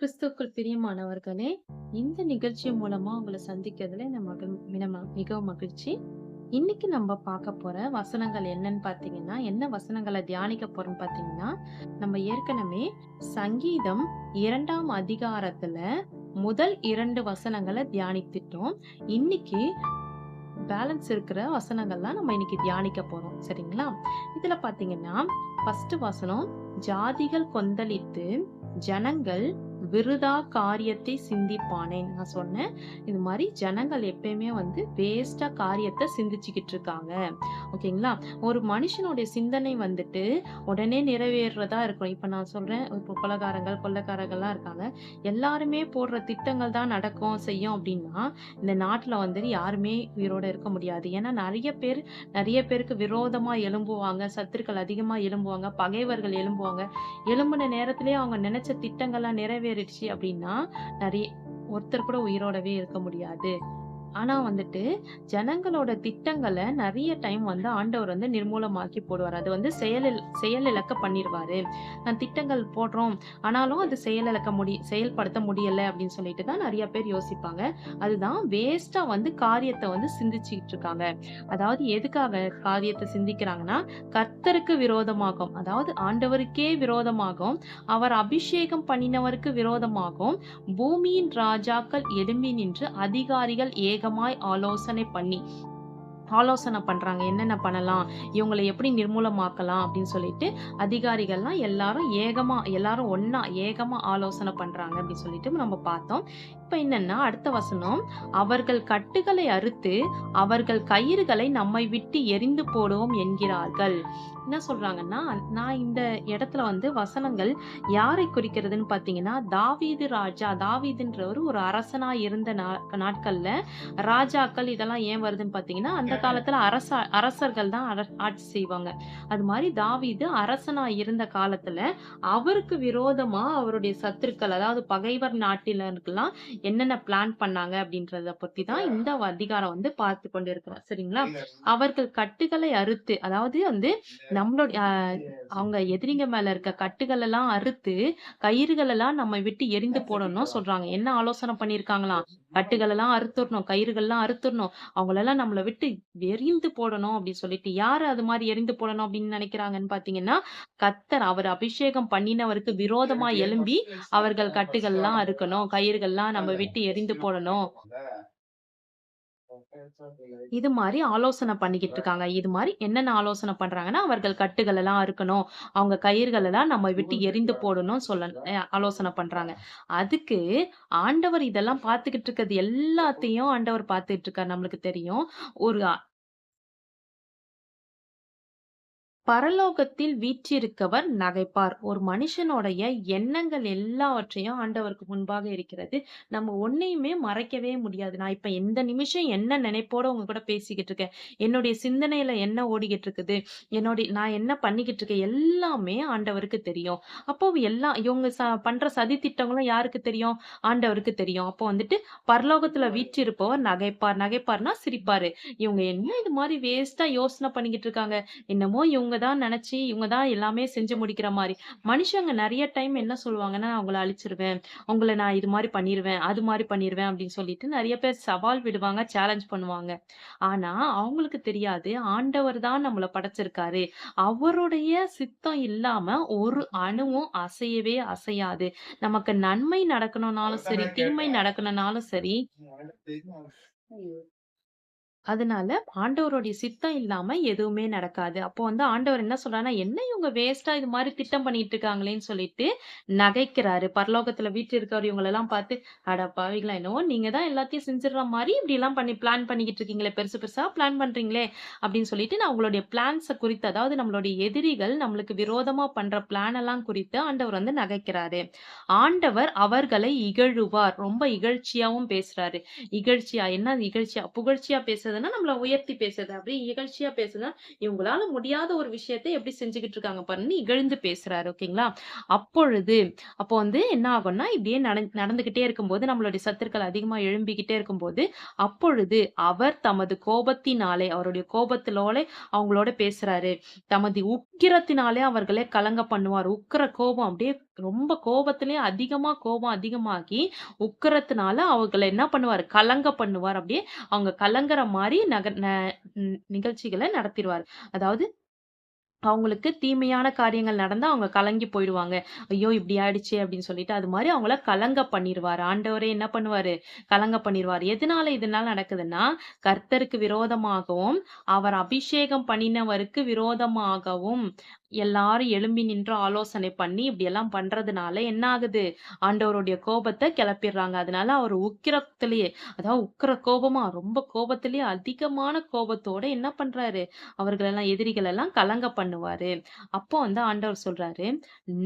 கிறிஸ்துவுக்குள் பிரியமானவர்களே, இந்த நிகழ்ச்சி மூலமா உங்களை சந்திக்கிறதுல நம்ம மிகவும் மகிழ்ச்சி. இன்னைக்கு நம்ம பார்க்க போற வசனங்கள் என்னன்னு பார்த்தீங்கன்னா, என்ன வசனங்களை தியானிக்க போறோம்ன்னு பார்த்தீங்கன்னா, நம்ம ஏற்கனவே சங்கீதம் இரண்டாம் அதிகாரத்துல முதல் இரண்டு வசனங்களை தியானித்துட்டோம். இன்னைக்கு பேலன்ஸ் இருக்கிற வசனங்கள்லாம் நம்ம இன்னைக்கு தியானிக்க போறோம். சரிங்களா? இதுல பார்த்தீங்கன்னா, ஃபர்ஸ்ட் வசனம், "ஜாதிகள் கொந்தளித்து, ஜனங்கள் விருதா காரியத்தை சிந்திப்பானேன்." நான் சொன்னேன், இது மாதிரி ஜனங்கள் எப்பயுமே வந்து வேஸ்ட்டா காரியத்தை சிந்திச்சுக்கிட்டு இருக்காங்க. ஓகேங்களா? ஒரு மனுஷனுடைய சிந்தனை வந்துட்டு உடனே நிறைவேறுறதா இருக்கணும். இப்ப நான் சொல்றேன், இப்போ கொலகாரங்கள் கொள்ளக்காரங்கள்லாம் இருக்காங்க. எல்லாருமே போடுற திட்டங்கள் தான் நடக்கும், செய்யும் அப்படின்னா, இந்த நாட்டுல வந்துட்டு யாருமே உயிரோட இருக்க முடியாது. ஏன்னா நிறைய பேர் நிறைய பேருக்கு விரோதமா எழும்புவாங்க. சத்துருக்கள் அதிகமா எழும்புவாங்க. பகைவர்கள் எழும்புவாங்க. எழும்புன நேரத்திலேயே அவங்க நினைச்ச திட்டங்கள்லாம் நிறைவேறிடுச்சு அப்படின்னா, நிறைய ஒருத்தர் கூட உயிரோடவே இருக்க முடியாது. ஆனால் வந்துட்டு, ஜனங்களோட திட்டங்களை நிறைய டைம் வந்து ஆண்டவர் வந்து நிர்மூலமாக்கி போடுவார் அது வந்து செயலில் செயலிழக்க பண்ணிடுவார் நான் திட்டங்கள் போடுறோம், ஆனாலும் அது செயலிழக்க முடி செயல்படுத்த முடியல அப்படின்னு சொல்லிட்டு தான் நிறைய பேர் யோசிப்பாங்க. அதுதான் வேஸ்ட்டாக வந்து காரியத்தை வந்து சிந்திச்சுக்கிட்டு இருக்காங்க. அதாவது எதுக்காக காரியத்தை சிந்திக்கிறாங்கன்னா, கர்த்தருக்கு விரோதமாகும். அதாவது ஆண்டவருக்கே விரோதமாகும். அவர் அபிஷேகம் பண்ணினவருக்கு விரோதமாகும். பூமியின் ராஜாக்கள் எழும்பி நின்று அதிகாரிகள் ஏக அதிகமாய் ஆலோசனை பண்ணி ஆலோசனை பண்றாங்க. என்னென்ன பண்ணலாம்? இவங்களை எப்படி நிர்மூலமாக்கலாம்? அப்படின்னு சொல்லிட்டு அதிகாரிகள்லாம் எல்லாரும் ஏகமா எல்லாரும் ஒன்றா ஏகமா ஆலோசனை பண்றாங்க அப்படின்னு சொல்லிட்டு நம்ம பார்த்தோம். இப்ப என்னன்னா, அடுத்த வசனம், "அவர்கள் கட்டுகளை அறுத்து, அவர்கள் கயிறுகளை நம்மை விட்டு எரிந்து போடுவோம் என்கிறார்கள்." என்ன சொல்றாங்கன்னா, நான் இந்த இடத்துல வந்து வசனங்கள் யாரை குறிக்கிறதுன்னு பார்த்தீங்கன்னா, தாவீது ராஜா தாவீதுன்றவரு ஒரு அரசனா இருந்த நா நாட்கள்ல ராஜாக்கள் இதெல்லாம் ஏன் வருதுன்னு பார்த்தீங்கன்னா, அந்த காலத்துல அரச அரசர்கள் தான் ஆட்சி செய்வாங்க. அது மாரி தாவீது அரசனா இருந்த காலத்துல, அவருக்கு விரோதமா அவருடைய சத்துருக்கள், அதாவது பகைவர் நாட்டினருக்கெல்லாம் என்னென்ன பிளான் பண்ணாங்க அப்படின்றத பத்தி தான் இந்த அதிகாரம் வந்து பார்த்து கொண்டிருக்கிறோம். சரிங்களா? அவர்கள் கட்டுகளை அறுத்து, அதாவது வந்து நம்மளுடைய அவங்க எதிரிங்க மேல இருக்க கட்டுகள் எல்லாம் அறுத்து, கயிறுகள் எல்லாம் நம்மை விட்டு எறிந்து போடணும் சொல்றாங்க. என்ன ஆலோசனை பண்ணியிருக்காங்களாம்? கட்டுகள் எல்லாம் அறுத்துறணும், கயிறுகள்லாம் அறுத்துறணும். அவங்களெல்லாம் நம்மள விட்டு எறிந்து போடணும் அப்படின்னு சொல்லிட்டு, யாரு அது மாரி எறிந்து போடணும் அப்படின்னு நெனைக்கிறாங்கன்னு பார்த்தீங்கன்னா, கர்த்தர் அவர் அபிஷேகம் பண்ணினவருக்கு விரோதமா எழும்பி, அவர்கள் கட்டுகள்லாம் அறுக்கணும், கயிறுகள்லாம் நம்ம விட்டு எறிந்து போடணும். இது மாதிரி ஆலோசனை பண்ணிக்கிட்டு இருக்காங்க. இது மாதிரி என்னென்ன ஆலோசனை பண்றாங்கன்னா, அவர்கள் கட்டுகள் எல்லாம் அறுக்கணும். அவங்க கயிறுகள் எல்லாம் நம்ம விட்டு எரிந்து போடணும் சொல்ல ஆலோசனை பண்றாங்க. அதுக்கு ஆண்டவர் இதெல்லாம் பார்த்துக்கிட்டு இருக்கிறது எல்லாத்தையும் ஆண்டவர் பார்த்துட்டு இருக்காரு நம்மளுக்கு தெரியும். ஒரு பரலோகத்தில் வீற்றிருக்கவர் நகைப்பார். ஒரு மனுஷனுடைய எண்ணங்கள் எல்லாவற்றையும் ஆண்டவருக்கு முன்பாக இருக்கிறது. நம்ம ஒன்னையுமே மறைக்கவே முடியாது. நான் இப்ப எந்த நிமிஷம் என்ன நினைப்போட உங்க கூட பேசிக்கிட்டு இருக்கேன். என்னுடைய சிந்தனையில என்ன ஓடிக்கிட்டு இருக்குது, என்னுடைய நான் என்ன பண்ணிக்கிட்டு இருக்கேன் எல்லாமே ஆண்டவருக்கு தெரியும். அப்போ எல்லா இவங்க ச பண்ற சதி திட்டங்களும் யாருக்கு தெரியும்? ஆண்டவருக்கு தெரியும். அப்போ வந்துட்டு பரலோகத்துல வீற்றிருப்பவர் நகைப்பார். நகைப்பார்னா சிரிப்பாரு. இவங்க என்ன இது மாதிரி வேஸ்ட்டா யோசனை பண்ணிக்கிட்டு இருக்காங்க. என்னமோ இவங்க தான் நெனச்சு, இவங்க தான் எல்லாமே செஞ்சு முடிக்கிற மாரி. மனுஷங்க நெறைய டைம் என்ன சொல்லுவாங்கன்னா, "நான் உங்கள அழிச்சிருவேன். உங்கள நான் இது மாரி பண்ணிருவேன். அது மாரி பண்ணிருவேன்." அப்படின்னு சொல்லிட்டு நெறைய பேர் சவால் விடுவாங்க, சேலஞ்ச் பண்ணுவாங்க. ஆனா அவங்களுக்கு தெரியாது, ஆண்டவர் தான் நம்மள படைச்சிருக்காரு. அவருடைய சித்தம் இல்லாம ஒரு அணுவும் அசையவே அசையாது. நமக்கு நன்மை நடக்கணும்னாலும் சரி, தீமை நடக்கணும்னாலும் சரி அதனால ஆண்டவருடைய சித்தம் இல்லாம எதுவுமே நடக்காது. அப்போ வந்து ஆண்டவர் என்ன சொல்றாருன்னா, "என்ன இவங்க வேஸ்டா இது மாதிரி திட்டம் பண்ணிட்டு இருக்காங்களேன்னு" சொல்லிட்டு நகைக்கிறாரு. பரலோகத்துல வீற்றிருக்கவர் இவங்களெல்லாம் பார்த்து, "அட பாவிகளா! என்னவோ நீங்க தான் எல்லாத்தையும் செஞ்சுடுற இப்படி இப்படிலாம் பண்ணி பிளான் பண்ணிக்கிட்டு இருக்கீங்களே, பெருசு பெருசா பிளான் பண்றீங்களே" அப்படின்னு சொல்லிட்டு நான் உங்களுடைய பிளான்ஸை குறித்து, அதாவது நம்மளுடைய எதிரிகள் நம்மளுக்கு விரோதமா பண்ற பிளான் எல்லாம் குறித்து ஆண்டவர் வந்து நகைக்கிறாரு. ஆண்டவர் அவர்களை இகழுவார். ரொம்ப இகழ்ச்சியாவும் பேசுறாரு. இகழ்ச்சியா என்ன இகழ்ச்சியா? புகழ்ச்சியா பேசுறதுன்னா நம்மள உயர்த்தி பேசுறது. அப்படியே இகழ்ச்சியா பேசுனா, இவங்களால முடியாத ஒரு விஷயத்தை எப்படி செஞ்சுக்கிட்டு இருக்காங்க பாருன்னு இகழ்ந்து பேசுறாரு. ஓகேங்களா? அப்பொழுது அப்போ வந்து என்ன ஆகும்னா, இப்படியே நடந் நடந்துகிட்டே இருக்கும்போது, நம்மளுடைய சத்துருக்கள் அதிகமா எழும்பிக்கிட்டே இருக்கும்போது, அப்பொழுது அவர் தமது கோபத்தினாலே அவருடைய கோபத்திலோலே அவங்களோட பேசுறாரு. தமது உக்கிரத்தினாலே அவர்களை கலங்க பண்ணுவார். உக்கிர கோபம் அப்படியே ரொம்ப கோபத்திலே அதிகமா கோபம் அதிகமாகி உக்கறதுனால அவங்களை என்ன பண்ணுவாரு? கலங்க பண்ணுவார். அப்படியே அவங்க கலங்குற மாதிரி நக நிகழ்ச்சிகளை நடத்திடுவார் அதாவது அவங்களுக்கு தீமையான காரியங்கள் நடந்தா அவங்க கலங்கி போயிடுவாங்க. ஐயோ! இப்படி ஆயிடுச்சு அப்படின்னு சொல்லிட்டு, அது மாதிரி அவங்கள கலங்க பண்ணிருவாரு. ஆண்டவரே என்ன பண்ணுவாரு? கலங்க பண்ணிருவாரு. எதனால இதனால நடக்குதுன்னா, கர்த்தருக்கு விரோதமாகவும், அவர் அபிஷேகம் பண்ணினவருக்கு விரோதமாகவும் எல்லாரும் எழும்பி நின்று ஆலோசனை பண்ணி இப்படியெல்லாம் பண்றதுனால என்ன ஆகுது? ஆண்டவருடைய கோபத்தை கிளப்பிடுறாங்க அதனால அவர் உக்கிரத்திலேயே அதாவது உக்கிர கோபமா ரொம்ப கோபத்திலேயே அதிகமான கோபத்தோட என்ன பண்றாரு? அவர்களெல்லாம் எதிரிகளெல்லாம் கலங்க பண்ணுவாரு. அப்போ வந்து ஆண்டவர் சொல்றாரு,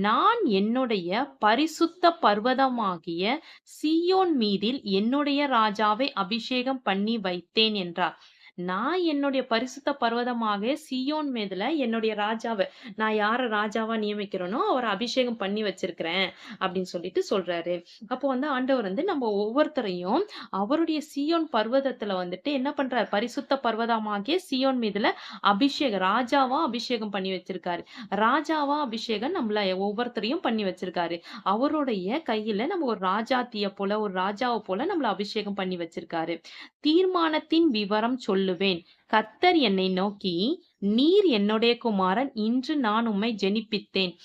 "நான் என்னுடைய பரிசுத்த பர்வதமாகிய சீயோன் மீதில் என்னுடைய ராஜாவை அபிஷேகம் பண்ணி வைத்தேன்" என்றார். நான் என்னுடைய பரிசுத்த பர்வதமாக சியோன் மீதுல என்னுடைய ராஜாவை நான் யார ராஜாவா நியமிக்கிறேனோ, அவரை அபிஷேகம் பண்ணி வச்சிருக்கிறேன் அப்படின்னு சொல்லிட்டு சொல்றாரு. அப்போ வந்து ஆண்டவர் வந்து நம்ம ஒவ்வொருத்தரையும் அவருடைய சியோன் பர்வதத்துல வந்துட்டு என்ன பண்றாரு? பரிசுத்த பர்வதமாகிய சியோன் மீதுல அபிஷேகம் ராஜாவா அபிஷேகம் பண்ணி வச்சிருக்காரு. ராஜாவா அபிஷேகம் நம்மள ஒவ்வொருத்தரையும் பண்ணி வச்சிருக்காரு. அவருடைய கையில நம்ம ஒரு ராஜாத்திய போல, ஒரு ராஜாவை போல நம்மள அபிஷேகம் பண்ணி வச்சிருக்காரு. தீர்மானத்தின் விவரம் சொல்லுவேன். கர்த்தர் என்னை நோக்கி, "நீர் என்னுடைய குமாரன். இன்று நான் உம்மை ஜெனிப்பித்தேன்."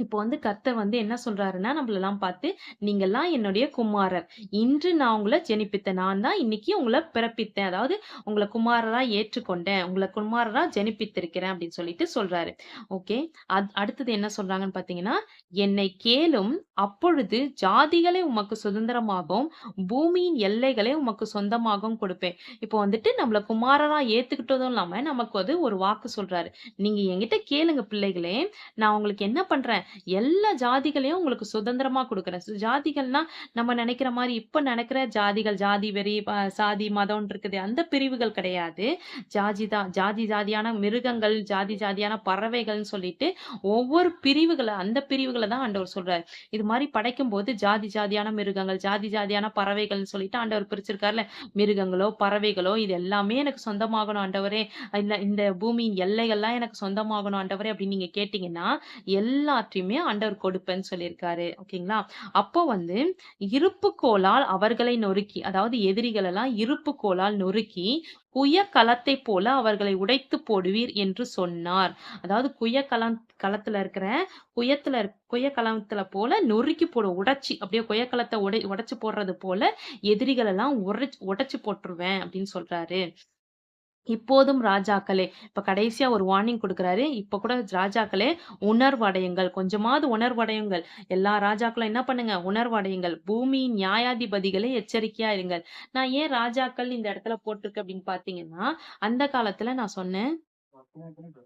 இப்போ வந்து கர்த்தர் வந்து என்ன சொல்றாருன்னா, நம்மளலாம் பார்த்து, எல்லாம் என்னுடைய குமாரர். இன்று நான் உங்களை ஜெனிப்பித்தேன். நான் தான் இன்னைக்கு உங்களை பிறப்பித்தேன். அதாவது உங்களை குமாரரா ஏற்றுக்கொண்டேன். உங்களை குமாரரா ஜெனிப்பித்திருக்கிறேன்." அப்படின்னு சொல்லிட்டு சொல்றாரு. ஓகே. அத் அடுத்தது என்ன சொல்றாங்கன்னு பார்த்தீங்கன்னா, "என்னை கேளும். அப்பொழுது ஜாதிகளை உமக்கு சுதந்திரமாகவும், பூமியின் எல்லைகளை உமக்கு சொந்தமாகவும் கொடுப்பேன்." இப்போ வந்துட்டு நம்மள குமாரரா ஏத்துக்கிட்டதும் இல்லாம, நமக்கு வந்து ஒரு வாக்கு சொல்றாரு. "நீங்க என்கிட்ட கேளுங்க பிள்ளைகளே. நான் உங்களுக்கு என்ன பண்றேன்? எல்லா ஜாதிகளையும் உங்களுக்கு சுதந்திரமா கொடுக்குறேன் ஜாதிகள்னா நம்ம நினைக்கிற மாதிரி இப்ப நினைக்கிற ஜாதிகள், ஜாதி வெறி, சாதி, மதம்ன்னு இருக்குது. அந்த பிரிவுகள் கிடையாது. ஜாதி தான் ஜாதி ஜாதியான மிருகங்கள், ஜாதி ஜாதியான பறவைகள்னு சொல்லிட்டு ஒவ்வொரு பிரிவுகளை அந்த பிரிவுகளை தான் ஆண்டவர் சொல்றாரு. இது படைக்கும் போது ஜாதி ஜாதியான மிருகங்கள், ஜாதி ஜாதியான பறவைகள்னு சொல்லிட்டு ஆண்டவர் பிரிச்சிருக்காருல மிருகங்களோ, பறவைகளோ இது எல்லாமே எனக்கு சொந்தமாகணும் ஆண்டவரே. இல்ல இந்த பூமியின் எல்லைகள்லாம் எனக்கு சொந்தமாகணும் ஆண்டவரே அப்படின்னு நீங்க கேட்டீங்கன்னா, எல்லாத்தையுமே ஆண்டவர் கொடுப்பேன்னு சொல்லியிருக்காரு. ஓகேங்களா? அப்போ வந்து இருப்பு கோலால் அவர்களை நொறுக்கி, அதாவது எதிரிகள் எல்லாம் இருப்பு கோலால் நொறுக்கி, குயக்கலத்தைப் போல அவர்களை உடைத்துப் போடுவீர் என்று சொன்னார். அதாவது குயக்கலம் களத்துல இருக்கிற குயத்துல குய குயக்கலத்துல போல நொறுக்கி போட உடைச்சு அப்படியே குயக்கலத்த உடை உடைச்சு போடுறது போல எதிரிகளெல்லாம் உடைச் உடைச்சு போட்டுருவேன் அப்படின்னு சொல்றாரு. இப்போதும் ராஜாக்களே இப்ப கடைசியா ஒரு வார்னிங் கொடுக்குறாரு இப்ப கூட ராஜாக்களே உணர்வடையுங்கள். கொஞ்சமாவது உணர்வடையுங்கள். எல்லா ராஜாக்களும் என்ன பண்ணுங்க? உணர்வடையுங்கள். பூமியின் நியாயாதிபதிகளே எச்சரிக்கையா இருங்கள். நான் ஏன் ராஜாக்கள் இந்த இடத்துல போட்டிருக்கு அப்படின்னு பார்த்தீங்கன்னா, அந்த காலத்துல நான் சொன்னேன்.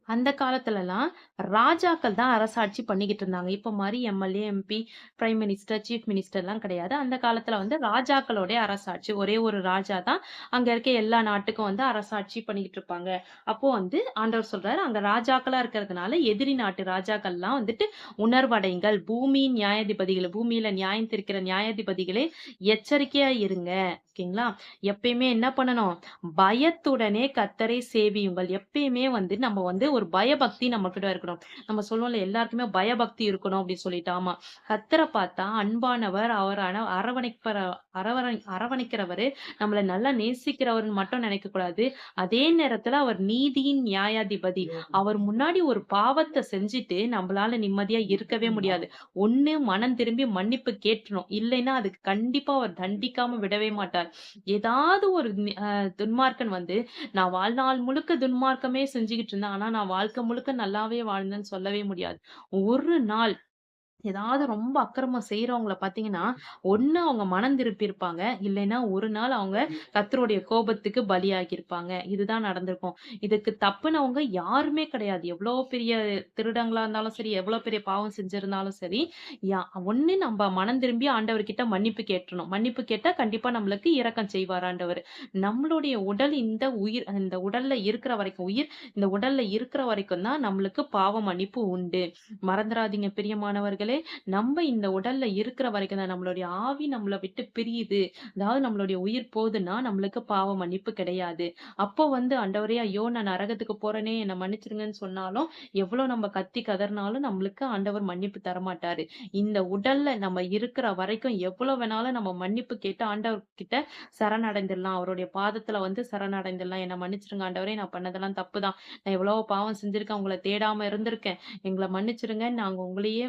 அந்த காலத்துலலாம் ராஜாக்கள் தான் அரசாட்சி பண்ணிக்கிட்டு இருந்தாங்க. இப்ப மாதிரி MLA, MP, prime minister, chief மினிஸ்டர்லாம் கிடையாது. அந்த காலத்துல வந்து ராஜாக்களுடைய அரசாட்சி. ஒரே ஒரு ராஜா தான் அங்க இருக்க எல்லா நாட்டுக்கும் வந்து அரசாட்சி பண்ணிக்கிட்டு இருப்பாங்க. அப்போ வந்து ஆண்டவர் சொல்றாரு, அங்க ராஜாக்களா இருக்கிறதுனால எதிரி நாட்டு ராஜாக்கள்லாம் வந்துட்டு உணர்வடைங்கள் பூமியின் நியாயாதிபதிகள் பூமியில நியாயம் திரிக்கிற நியாயாதிபதிகளே எச்சரிக்கையா இருங்க. ஓகேங்களா? எப்பயுமே என்ன பண்ணணும்? பயத்துடனே கத்தரை சேவியுங்கள். எப்பயுமே வந்து நம்ம வந்து ஒரு பயபக்தி நம்ம கிட்ட இருக்கணும். நம்ம சொல்லுவோம்ல எல்லாருக்குமே பயபக்தி இருக்கணும் அப்படின்னு சொல்லிட்டு. ஆமா. கத்தரை பார்த்தா அன்பானவர், அவர் அன அரவணைப்பர அரவணை அரவணைக்கிறவரு, நம்மள நல்லா நேசிக்கிறவர்னு மட்டும் நினைக்க கூடாது அதே நேரத்துல அவர் நீதியின் நியாயாதிபதி. அவர் முன்னாடி ஒரு பாவத்தை செஞ்சுட்டு நம்மளால நிம்மதியா இருக்கவே முடியாது. ஒண்ணு மனம் திரும்பி மன்னிப்பு கேட்றணும். இல்லைன்னா அதுக்கு கண்டிப்பா அவர் தண்டிக்காம விடவே மாட்டார். ஏதாவது ஒரு துன்மார்க்கன் வந்து, நான் வாழ்நாள் முழுக்க துன்மார்க்கமே செஞ்சுக்கிட்டு இருந்தேன். ஆனா நான் வாழ்க்கை முழுக்க நல்லாவே வாழ்ந்தேன்னு சொல்லவே முடியாது. ஒரு நாள் ஏதாவது ரொம்ப அக்கிரமம் செய்யறவங்கள பாத்தீங்கன்னா ஒண்ணு அவங்க மனம் திருப்பியிருப்பாங்க. இல்லைன்னா ஒரு நாள் அவங்க கத்தருடைய கோபத்துக்கு பலியாகியிருப்பாங்க. இதுதான் நடந்திருக்கும். இதுக்கு தப்புனவங்க யாருமே கிடையாது. எவ்வளவு பெரிய திருடங்களா இருந்தாலும் சரி, எவ்வளவு பெரிய பாவம் செஞ்சிருந்தாலும் சரி, யா ஒண்ணு நம்ம மனம் திரும்பி ஆண்டவர்கிட்ட மன்னிப்பு கேட்டணும் மன்னிப்பு கேட்டா கண்டிப்பா நம்மளுக்கு இரக்கம் செய்வார் ஆண்டவர் நம்மளுடைய உடல் இந்த உயிர் இந்த உடல்ல இருக்கிற வரைக்கும் உயிர் இந்த உடல்ல இருக்கிற வரைக்கும் தான் நம்மளுக்கு பாவ மன்னிப்பு உண்டு. மறந்துறாதீங்க பிரியமானவர்கள் பிள்ளைகளே, நம்ம இந்த உடல்ல இருக்கிற வரைக்கும் தான் நம்மளுடைய ஆவி நம்மளை விட்டு பிரியுது. அதாவது நம்மளுடைய உயிர் போதுன்னா, நம்மளுக்கு பாவ மன்னிப்பு கிடையாது. அப்போ வந்து ஆண்டவரே, ஐயோ! நான் நரகத்துக்கு போறேனே, என்ன மன்னிச்சிருங்கன்னு சொன்னாலும், எவ்வளவு நம்ம கத்தி கதறினாலும் நம்மளுக்கு ஆண்டவர் மன்னிப்பு தரமாட்டாரு. இந்த உடல்ல நம்ம இருக்கிற வரைக்கும் எவ்வளவு வேணாலும் நம்ம மன்னிப்பு கேட்டு ஆண்டவர்கிட்ட சரணடைந்துடலாம். அவருடைய பாதத்துல வந்து சரணடைந்துடலாம். என்ன மன்னிச்சிருங்க ஆண்டவரே, நான் பண்ணதெல்லாம் தப்பு தான். நான் எவ்வளவோ பாவம் செஞ்சிருக்கேன். உங்களை தேடாம இருந்திருக்கேன். எங்களை மன்னிச்சிருங்க. நாங்க உங்களையே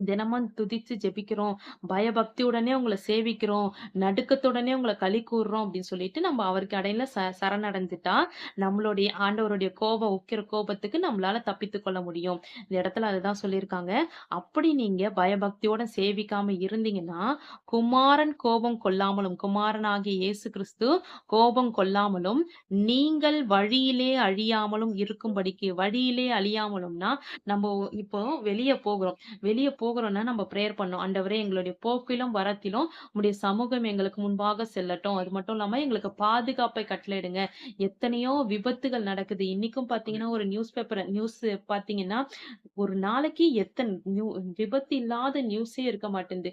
தினமும் துதித்து ஜெபிக்கிறோம். பயபக்தியுடனே உங்களை சேவிக்கிறோம். நடுக்கத்துடனே உங்களை களி கூறுறோம் அப்படின்னு சொல்லிட்டு நம்ம அவருக்கு இடையில ச சரணடைஞ்சுட்டா, நம்மளுடைய ஆண்டவருடைய கோபம் உக்கிற கோபத்துக்கு நம்மளால தப்பித்து கொள்ள முடியும். இந்த இடத்துல அதுதான் சொல்லியிருக்காங்க. அப்படி நீங்க பயபக்தியோட சேவிக்காம இருந்தீங்கன்னா, குமாரன் கோபம் கொள்ளாமலும், குமாரனாகிய இயேசு கிறிஸ்து கோபம் கொள்ளாமலும், நீங்கள் வழியிலே அழியாமலும் இருக்கும்படிக்கு வழியிலே அழியாமலும்னா, நம்ம இப்போ வெளியே போகிறோம். வெளியே போ போகிறோம்னா நம்ம ப்ரேயர் பண்ணோம். ஆண்டவரே எங்களுடைய போக்கிலும், வரத்திலும் உங்களுடைய சமூகம் எங்களுக்கு முன்பாக செல்லட்டும். அது மட்டும் இல்லாம எங்களுக்கு பாதுகாப்பை கட்டளையிடுங்க. எத்தனையோ விபத்துகள் நடக்குது. இன்னைக்கும் பார்த்தீங்கன்னா, ஒரு நியூஸ் பேப்பர் நியூஸ் பார்த்தீங்கன்னா, ஒரு நாளைக்கு எத்தனை விபத்து இல்லாத நியூஸே இருக்க மாட்டேங்குது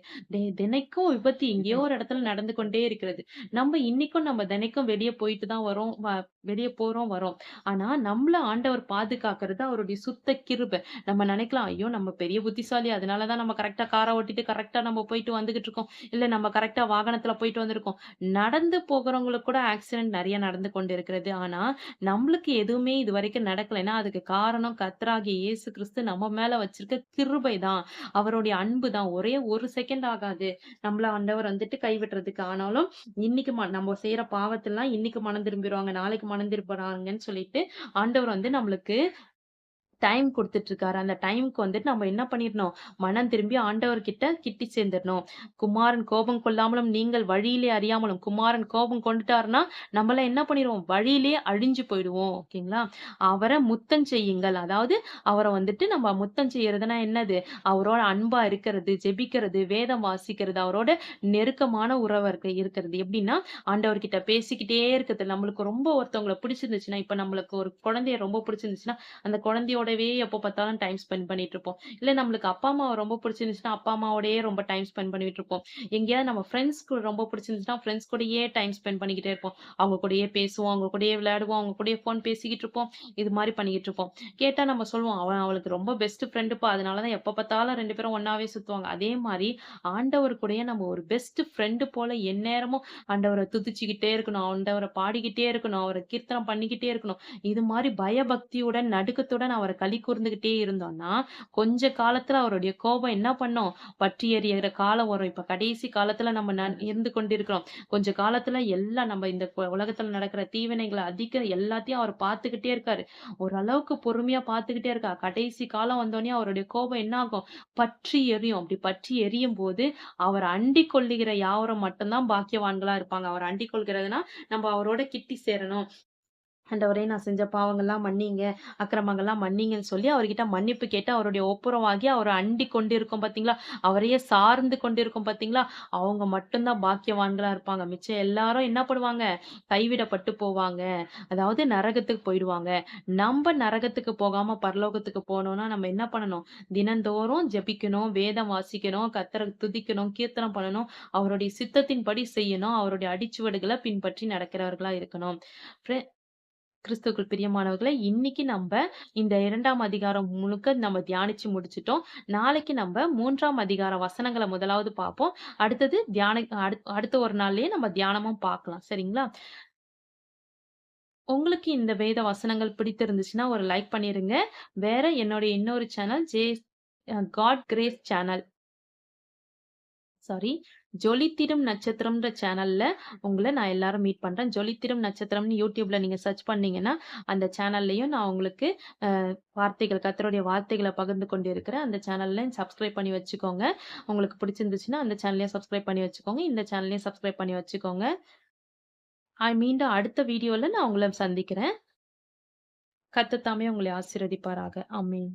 தினைக்கும் விபத்து எங்கேயோ ஒரு இடத்துல நடந்து கொண்டே இருக்கிறது. நம்ம இன்னைக்கும் நம்ம தினைக்கும் வெளிய போயிட்டு தான் வரோம். வெளியே வெளிய போறோம், வரோம். ஆனா நம்மள ஆண்டவர் பாதுகாக்கிறது அவருடைய சுத்த கிருபை. நம்ம நினைக்கலாம், ஐயோ! நம்ம பெரிய புத்திசாலி அதனால தான் நம்ம கரெக்டாக கார ஓட்டிட்டு கரெக்டாக நம்ம போயிட்டு வந்துகிட்டு இருக்கோம். இல்ல நம்ம கரெக்டாக வாகனத்துல போயிட்டு வந்திருக்கோம். நடந்து போகிறவங்களுக்கு கூட ஆக்சிடென்ட் நிறைய நடந்து கொண்டு இருக்கிறது. ஆனா, நம்மளுக்கு எதுவுமே இது வரைக்கும் நடக்கலைன்னா, அதுக்கு காரணம் கத்ராகி இயேசு கிறிஸ்து நம்ம மேல வச்சிருக்க கிருபை தான். அவருடைய அன்பு தான். ஒரே ஒரு செகண்ட் ஆகாது. நம்மள ஆண்டவர் வந்துட்டு கைவிடுறதுக்கு. ஆனாலும், இன்னைக்கு ம நம்ம செய்யற பாவத்தெல்லாம் இன்னைக்கு மனம் திரும்பிடுவாங்க நாளைக்கு மனம் திரும்புறாங்கன்னு சொல்லிட்டு, ஆண்டவர் வந்து நம்மளுக்கு டைம் கொடுத்துட்ருக்காரு அந்த டைம்க்கு வந்துட்டு நம்ம என்ன பண்ணிடணும் மனம் திரும்பி ஆண்டவர்கிட்ட கிட்டி சேர்ந்துடணும் குமாரன் கோபம் கொள்ளாமலும், நீங்கள் வழியிலே அறியாமலும் குமாரன் கோபம் கொண்டுட்டாருன்னா, நம்மள என்ன பண்ணிடுவோம் வழியிலேயே அழிஞ்சு போயிடுவோம். ஓகேங்களா? அவரை முத்தம் செய்யுங்கள். அதாவது அவரை வந்துட்டு நம்ம முத்தம் செய்யறதுன்னா என்னது? அவரோட அன்பா இருக்கிறது, ஜெபிக்கிறது, வேதம் வாசிக்கிறது, அவரோட நெருக்கமான உறவா இருக்க இருக்கிறது. எப்படின்னா, ஆண்டவர்கிட்ட பேசிக்கிட்டே இருக்கிறது. நம்மளுக்கு ரொம்ப ஒருத்தவங்கள பிடிச்சிருந்துச்சுன்னா, இப்ப நம்மளுக்கு ஒரு குழந்தைய ரொம்ப பிடிச்சிருந்துச்சுன்னா, அந்த குழந்தையோட அம்மாவோடவே எப்போ பார்த்தாலும் டைம் ஸ்பெண்ட் பண்ணிட்டு இருப்போம். இல்ல நம்மளுக்கு அப்பா, அம்மாவை ரொம்ப பிடிச்சிருந்துச்சுன்னா, அப்பா, அம்மாவோடயே ரொம்ப டைம் ஸ்பெண்ட் பண்ணிட்டு இருப்போம். எங்கேயாவது நம்ம ஃப்ரெண்ட்ஸ்க்கு ரொம்ப பிடிச்சிருந்துச்சுன்னா, ஃப்ரெண்ட்ஸ் கூடயே டைம் ஸ்பெண்ட் பண்ணிக்கிட்டே இருப்போம். அவங்க கூடயே பேசுவோம், அவங்க கூடயே விளையாடுவோம், அவங்க கூடயே ஃபோன் பேசிக்கிட்டு இருப்போம். இது மாதிரி பண்ணிக்கிட்டு இருப்போம். கேட்டா நம்ம சொல்லுவோம், அவன் அவளுக்கு ரொம்ப பெஸ்ட் ஃப்ரெண்டுப்பா. அதனால தான் எப்போ பார்த்தாலும் ரெண்டு பேரும் ஒன்றாவே சுத்துவாங்க. அதே மாதிரி ஆண்டவர் கூடயே நம்ம ஒரு பெஸ்ட் ஃப்ரெண்டு போல எந்நேரமும் ஆண்டவரை துதிச்சுக்கிட்டே இருக்கணும். ஆண்டவரை பாடிக்கிட்டே இருக்கணும். அவரை கீர்த்தனம் பண்ணிக்கிட்டே இருக்கணும். இது மாதிரி பயபக்தியுடன், நடுக்கத்துடன் அவரை களி கூர்ந்துகிட்டே இருந்தோம்னா, கொஞ்ச காலத்துல அவருடைய கோபம் என்ன பண்ணும்? பற்றி எறிகிற காலம் வரும். இப்ப கடைசி காலத்துல நம்ம இருந்து கொண்டிருக்கிறோம். கொஞ்ச காலத்துல எல்லாம் நம்ம இந்த உலகத்துல நடக்கிற தீவினைகளை அதிக எல்லாத்தையும் அவர் பார்த்துக்கிட்டே இருக்காரு. ஓரளவுக்கு பொறுமையா பார்த்துக்கிட்டே இருக்கா கடைசி காலம் வந்தோடனே அவருடைய கோபம் என்ன ஆகும்? பற்றி எரியும். அப்படி பற்றி எரியும்போது, அவர் அண்டி கொள்ளுகிற யாவரும் மட்டும்தான் பாக்கியவான்களா இருப்பாங்க. அவர் அண்டி கொள்கிறதுனா, நம்ம அவரோட கிட்டி சேரணும். ஆண்டவரே நான் செஞ்ச பாவங்கள்லாம் மன்னிங்க, அக்கிரமங்கள்லாம் மன்னிங்கன்னு சொல்லி அவர்கிட்ட மன்னிப்பு கேட்டு அவருடைய ஒப்புரவாகி அண்டி கொண்டு இருக்கோம் பார்த்தீங்களா? அவரையே சார்ந்து கொண்டு இருக்கோம் பார்த்தீங்களா? அவங்க மட்டும்தான் பாக்கியவான்களாக இருப்பாங்க. மிச்சம் எல்லாரும் என்ன பண்ணுவாங்க? கைவிடப்பட்டு போவாங்க. அதாவது நரகத்துக்கு போயிடுவாங்க. நம்ம நரகத்துக்கு போகாமல் பரலோகத்துக்கு போகணும்னா நம்ம என்ன பண்ணணும்? தினந்தோறும் ஜெபிக்கணும், வேதம் வாசிக்கணும், கத்தரை துதிக்கணும், கீர்த்தனம் பண்ணணும், அவருடைய சித்தத்தின்படி செய்யணும், அவருடைய அடிச்சுவடுகளை பின்பற்றி நடக்கிறவர்களா இருக்கணும். ஃப்ரெ கிறிஸ்துவுக்குள் இன்னைக்கு நம்ம இந்த இரண்டாம் அதிகாரம் முழுக்க நம்ம தியானிச்சு முடிச்சிட்டோம் நாளைக்கு நம்ம மூன்றாம் அதிகார வசனங்களை முதலாவது பார்ப்போம். அடுத்தது தியான அடுத் அடுத்த ஒரு நாள்லயே நம்ம தியானமும் பார்க்கலாம். சரிங்களா? உங்களுக்கு இந்த வேத வசனங்கள் பிடித்திருந்துச்சுன்னா, ஒரு லைக் பண்ணிருங்க. வேற என்னுடைய இன்னொரு channel J God Grace channel. Sorry. ஜொலித்திடும் நட்சத்திரம்ன்ற சேனலில் உங்களை நான் எல்லாரும் மீட் பண்ணுறேன் ஜொலித்திடும் நட்சத்திரம்னு யூடியூப்பில் நீங்கள் சர்ச் பண்ணீங்கன்னா, அந்த சேனல்லையும் நான் உங்களுக்கு வார்த்தைகள் கத்தருடைய வார்த்தைகளை பகிர்ந்து கொண்டு இருக்கிறேன். அந்த சேனல்ல சப்ஸ்கிரைப் பண்ணி வச்சுக்கோங்க. உங்களுக்கு பிடிச்சிருந்துச்சுன்னா, அந்த சேனலையும் சப்ஸ்கிரைப் பண்ணி வச்சுக்கோங்க. இந்த சேனலையும் சப்ஸ்கிரைப் பண்ணி வச்சுக்கோங்க. மீண்டும் அடுத்த வீடியோவில் நான் உங்களை சந்திக்கிறேன். கத்தத்தாமே உங்களை ஆசீர்வதிப்பாராக. ஆமென்.